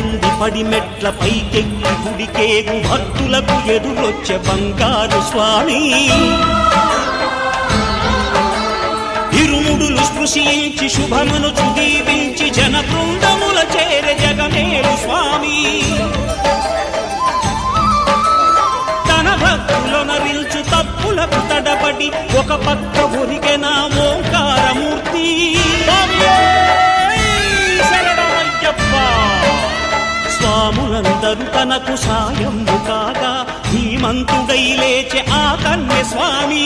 పద్దెనిమిది పడి మెట్ల పైకెక్కి గుడికేగు భక్తులకు ఎదురొచ్చే బంగారు స్వామి. ఇరుముడులు స్పృశించి శుభమును దీవించి జన బృందముల చేరే జగమేలు స్వామి. తన భక్తులొనరించు తప్పులకు తడబడి ఒక పక్క ఒరిగెన ఓంకారమూర్తి. శరణమయ్యప్ప! స్వాములందరూ తనకు సాయము కాగా ధీమంతుడై లేచే ఆ కన్య స్వామి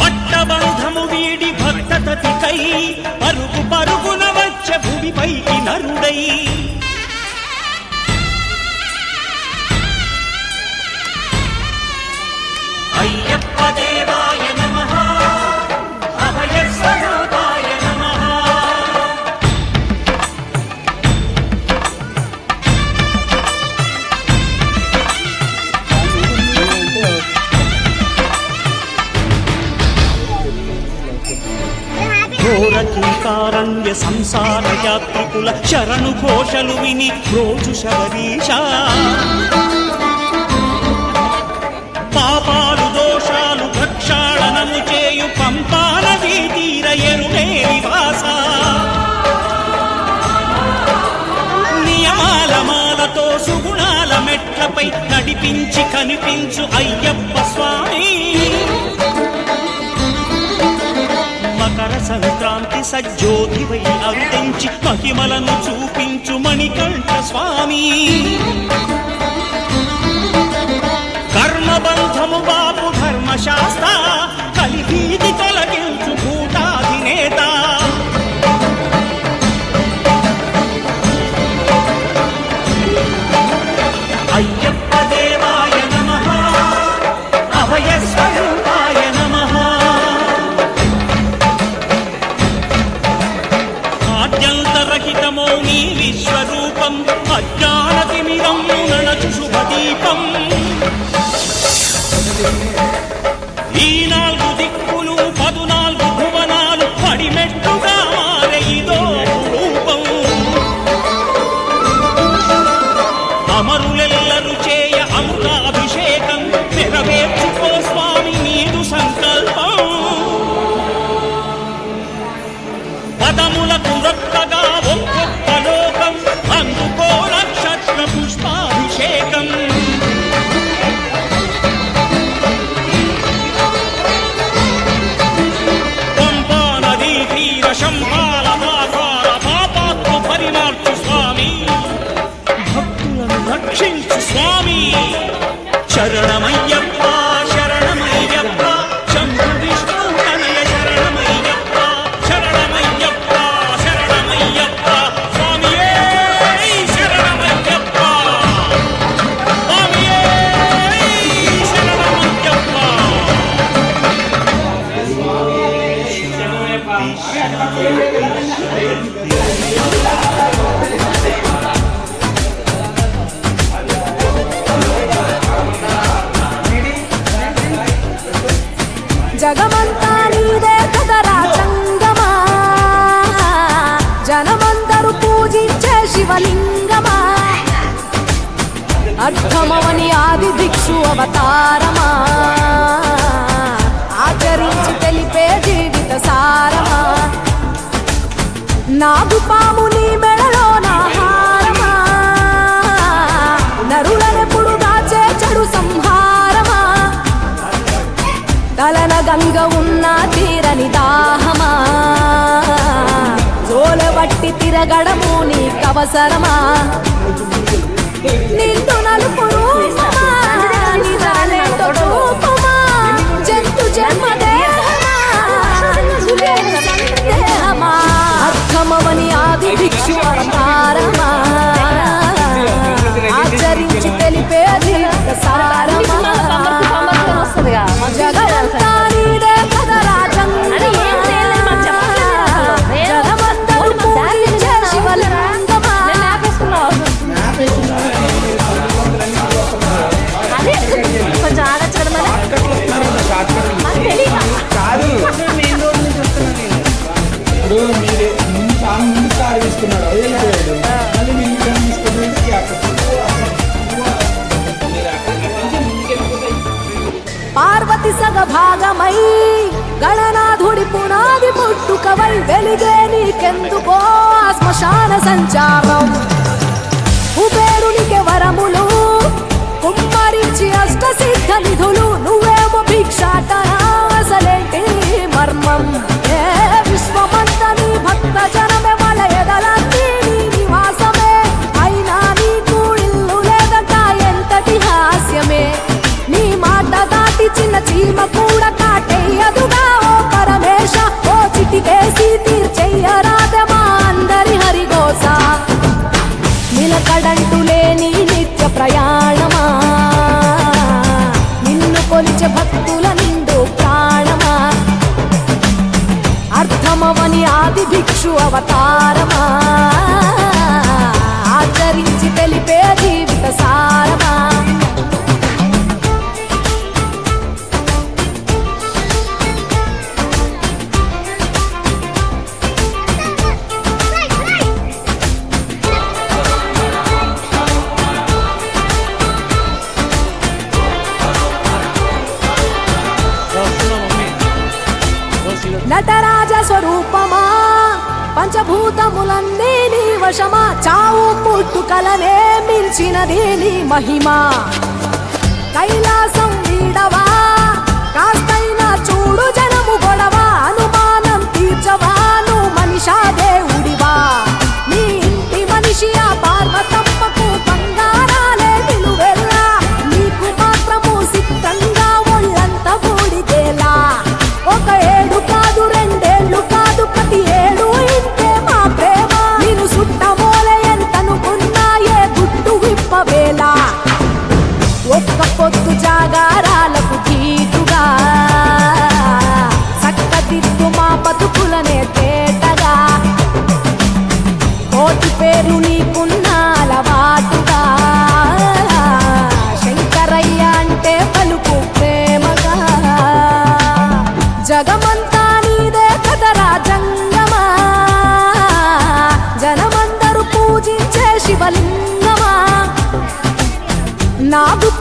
పట్టబంధము వీడి భక్తతతికై పరుగు పరుగున వచ్చే భూమిపైకి నరుడై. అయ్యప్ప దేవాయ ఘోర కీకారణ్య సంసార యాత్రికుల శరణు ఘోషలు విని రోజు శబరీష పాపాలు దోషాలు ప్రక్షాళనము చేయు పంపాల తీర ఎరుడే నివాస. నియమాల మాలతో సుగుణాల మెట్లపై నడిపించి కనిపించు అయ్యప్ప స్వామి. మకర సంక్రాంతి సజ్జోతివై అరుదించి మహిమలను చూపించు మణికంఠ స్వామి. కర్మబంధము బాపు ధర్మశాస్త్ర కలిపీది దూరంగా ఉన్నా తీరని దాహమా? జోలబట్టి తిరగడము నీకవసరమా? నిన్ను నలుపు జంతు జన్మ దేహమా? అర్థమవని ఆది భిక్షు అంతారమా ఆచరించి తెలిపేది సారా 三 సకలమే మించినది నీ మహిమా. కైలా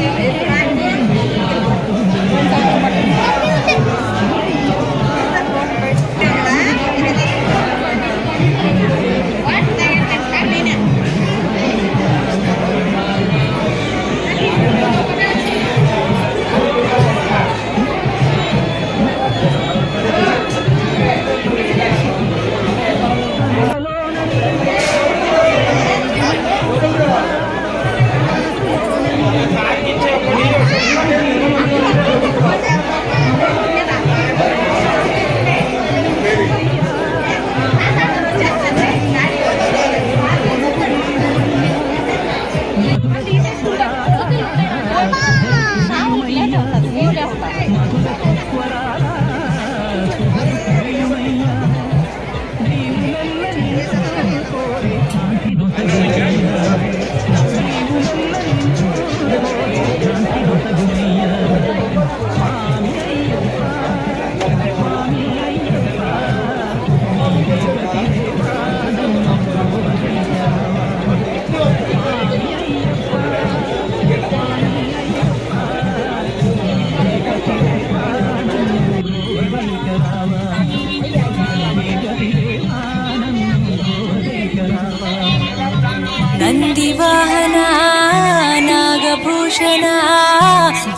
Ele, ele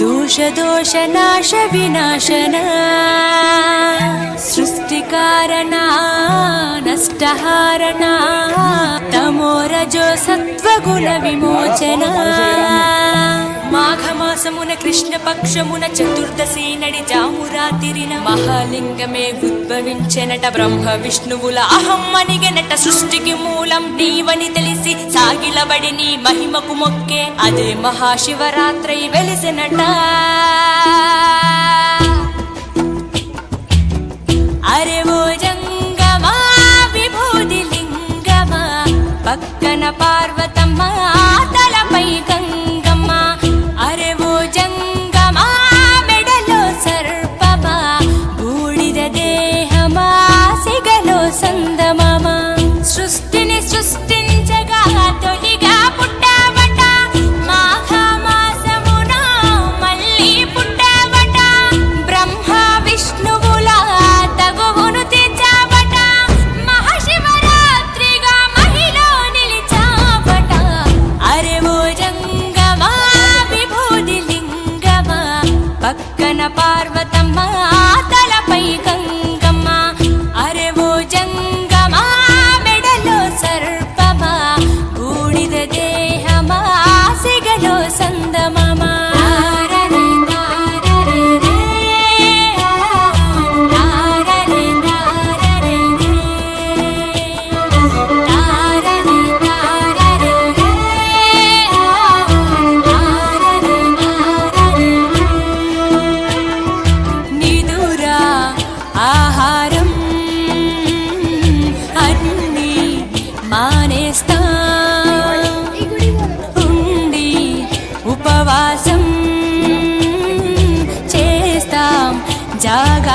दोषदोषनाशविनाशन సృష్టికారణ నష్టహారణ తమోరజో సత్వగుణ విమోచన. మాఘమాసమున కృష్ణపక్షమున చతుర్దశి నడి జామురాతిరిన మహాలింగమే ఉద్భవించెనట బ్రహ్మ విష్ణువుల అహం అనిగెనట సృష్టికి మూలం నీవని తెలిసి సాగిలబడి నీ మహిమకు మొక్కే అదే మహాశివరాత్రి వెలిసినట. അരമോജം ತ್ಯಾಗ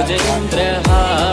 भुजेन्द्रहारम्